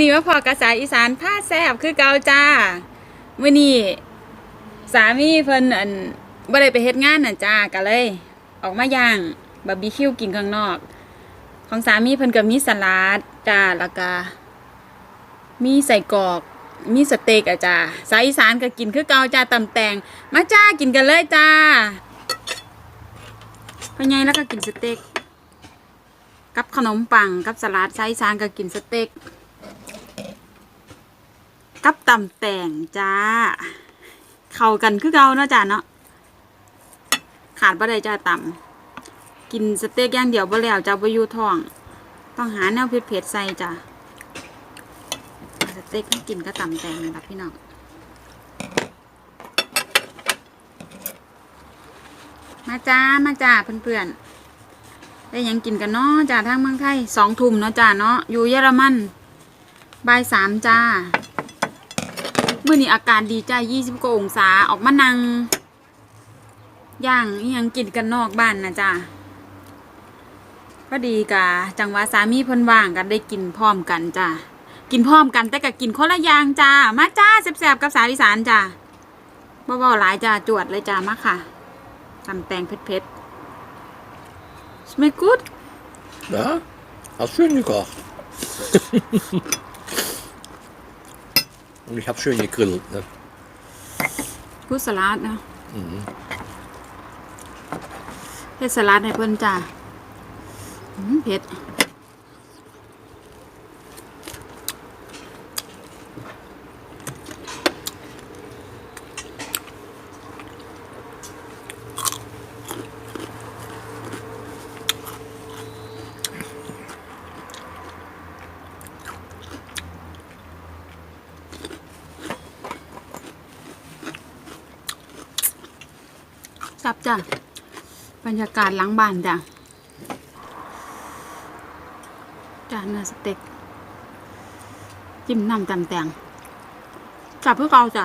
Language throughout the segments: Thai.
มาพอกระสายอีสานผ้าแซบคือเกาจ้ามื้อนี้สามีเพิ่นอันบ่ได้ไปเฮ็ดงานน่ะจ้าก็เลย ออกมาย่างบาร์บีคิวกินข้างนอก ของสามีเพิ่นก็มีสลัดจ้าแล้วก็มีใส่กรอกมีสเต็กอะจ้าสายอีสานก็กินคือเกาจ้าตำแตงมาจ้ากินกันเลยจ้าพ่อใหญ่แล้วก็กินสเต็กกับขนมปังกับสลัดไซส์ซานก็กินสเต็ก กับตำแต่งจ้า เข้ากันคือเก่าเนาะจ้าเนาะขาดบ่ได้จ้าตำกินสเต็กอย่างเดียวบ่แล้วจ้าบ่อยู่ท้อง ต้องหาแนวเผ็ดๆใส่จ้าสเต็กให้กินก็ตำแต่งนะครับพี่น้องมาจ้ามาจ้าเพื่อนๆได้ยังกินกันเนาะจ้าทางเมืองไทยสองทุ่มเนาะจ้าเนาะอยู่เยอรมันบ่ายสามจ้า มื่อนี้อากาศดีจ้ายี่สิบกว่าองศาออกมานั่งย่างยังกินกันนอกบ้านนะจ้าพอดีกะจังหวะสามีเพิ่นว่างกันได้กินพร้อมกันจ้ากินพร้อมกันแต่ก็กินคนละอย่างจ้ามาจ้าแซ่บๆกับสาวอีสานจ้าบ่บ่หลายจ้าจวดเลยจ้ามาค่ะตำแตงเผ็ดๆ Schmeckt gut. Ja, hast schön gekocht. Und ich habe schön gegrillt. Ne? พูดสลัดนะเฮ็ดสลัดให้เพิ่นจ้าอืมเผ็ด จับจ้ะ บรรยากาศหลังบ้านจ้ะจานเนื้อสเต็ก จิ้มน้ำตำแตงจับเพื่อเราจ้ะ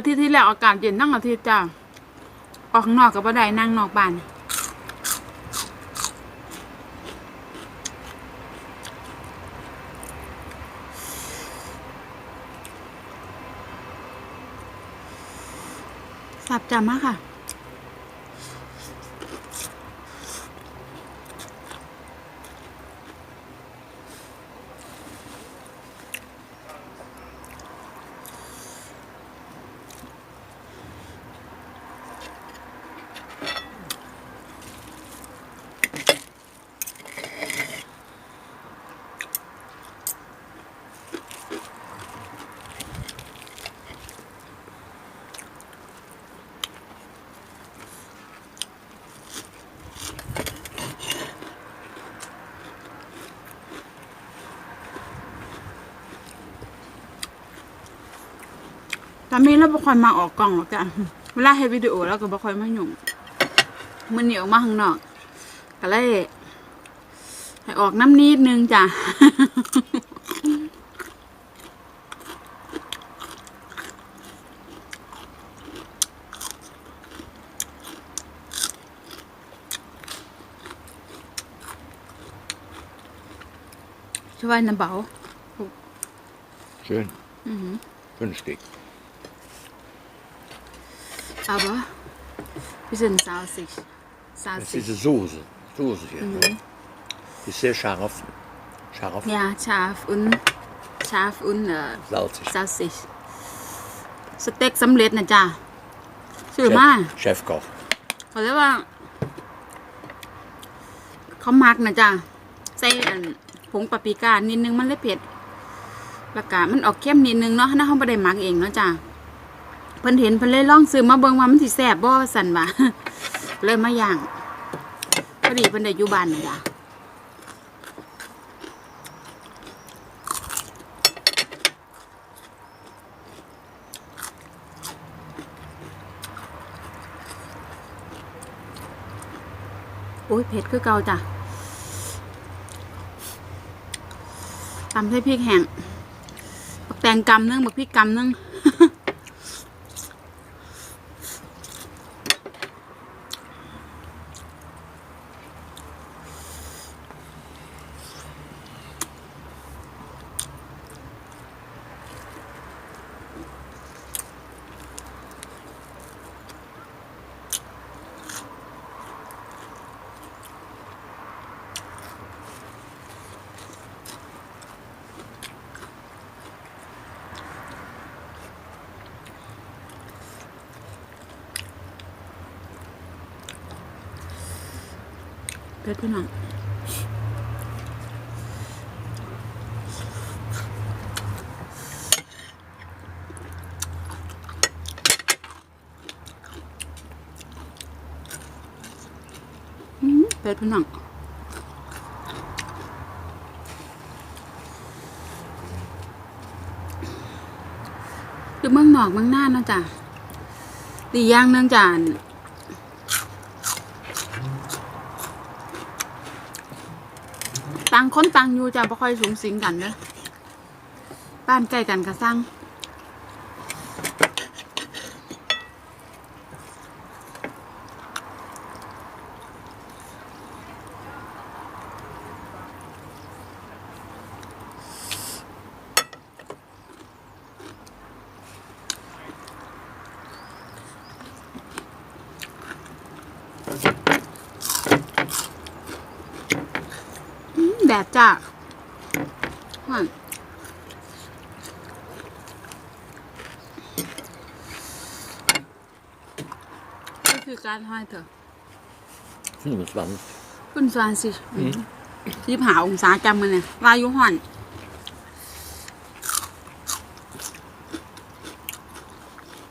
อาทิตย์ที่แล้วอากาศเย็นนั่งอาทิตย์จ้าออกข้างนอกกับบ่ได้นั่งนอกบ้านสับจำมากค่ะ ตอนนี้เราบ่ค่อยมาออกกล้องหรอกจ้ะเวลาเฮ็ดวิดีโอแล้วก็บ่ค่อยมายุ่งมันเหนียวมาข้างนอกก็เลยให้ออกน้ำนิดนึงจ้ะช่วยน้ำเบา Schön. Fünf Stück. Aber bisschen salzig Das ist salzig diese Soße. Soße hier. Ne? Die ist sehr scharf. Scharf, ja scharf und scharf und äh, salzig. salzig สเต็กสำเร็จนะจ้าซื้อมา Chef, Chefkoch. เขาเรียกว่าเขามักนะจ้าใส่อันผงปาปริก้านิดนึงมันเลยเผ็ดแล้วก็มันออกเข้มนิดนึงเนาะถ้าเขาไม่ได้หมักเองเนาะจ้า เพิ่นเห็นเพิ่นเลยลองซื้อมาเบิ่งว่ามันสิแซ่บบ่สั่นว่าเลยมาย่างพอดีเพิ่นได้อยู่บ้านนะจ้าโอ้ยเผ็ดคือเก่าจ้ะตำใส่พริกแห้งบักแตงกำนึงบักพริกกำนึง เผ็ดพี่น้องอืมเผ็ดพี่น้องคือเมืองนอกเมืองหน้าเนาะจ้ะดีอย่างหนึงจ้ะต่างคนต่างอยู่จะบ่ค่อยสูงสิงกันเด้อบ้านใกล้กันก็สร้าง แดดจ้าหวานนี่คือการห้อยเถอะ 25. คุณสวานสิที่ผาองศาจำมันเนี่ยวายุห่อน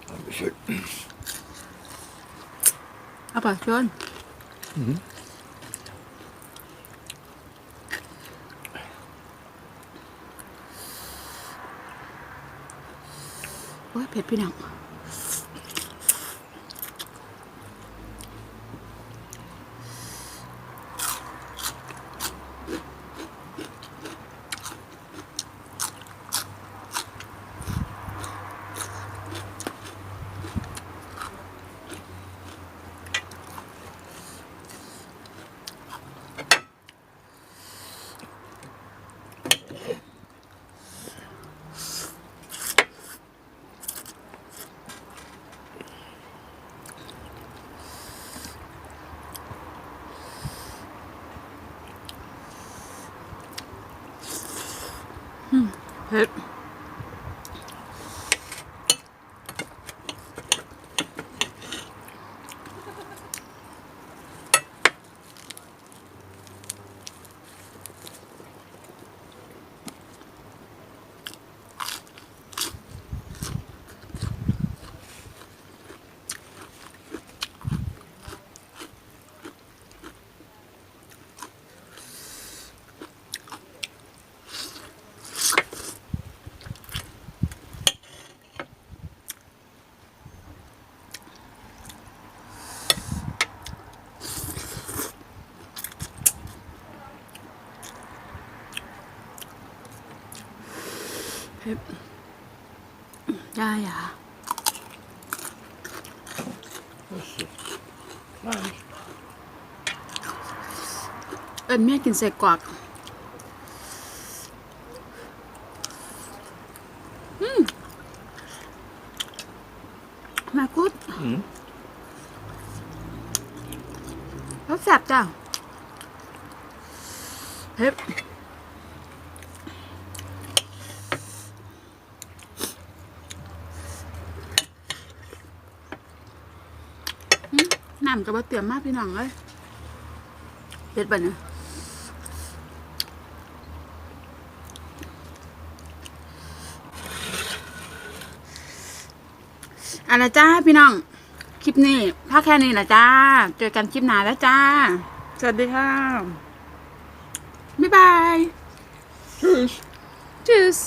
Dankeschön. เอาไปชวนโเผ็ดพี่น้อง เได้อะ Nein. เอิญแม่กินใส่กรอกอืมมากุด Mhm. รสแซ่บจ้าเผ็ดอืมน้ำ กับบะเตรียมมากพี่น้องเลยเผ็ดแบบนี้เอาละจ้าพี่น้อง คลิปนี้ถ้าแค่นี้นะจ้า เจอกันคลิปหน้าแล้วจ้า สวัสดีค่ะ บ๊ายบาย Tschüss. Tschüss